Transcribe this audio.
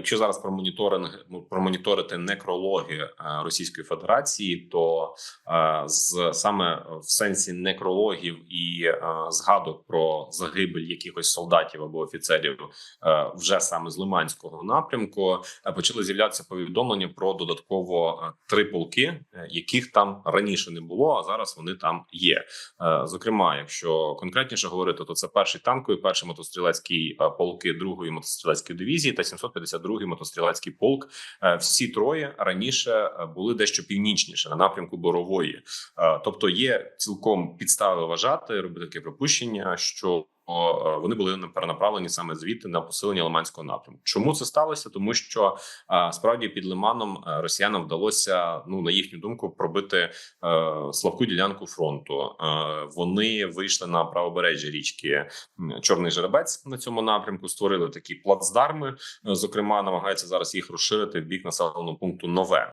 якщо зараз про моніторинг ну, промоніторити некрологи е, Російської Федерації, то е, з саме в сенсі некрологів і е, згадок про загибель якихось солдатів або офіцерів вже саме з Лиманського напрямку почали з'являтися повідомлення про додатково три полки, яких там раніше не було, а зараз вони там є. Зокрема, якщо конкретніше говорити, то це перший танковий, перший мотострілецький полки другої мотострілецької дивізії та 752-й мотострілецький полк. Е, Всі троє раніше е, були дещо північніше на напрямку Борової. Е, Тобто є цілком підстави вважати, робити таке припущення, що вони були перенаправлені саме звідти на посилення Лиманського напрямку. Чому це сталося? Тому що е, справді під Лиманом е, росіянам вдалося, ну на їхню думку, пробити е, слабку ділянку фронту. Е, Вони вийшли на правобережжя річки Чорний Жеребець на цьому напрямку. Створили такі плацдарми. Е, Зокрема, намагаються зараз їх розширити в бік населеного пункту нове.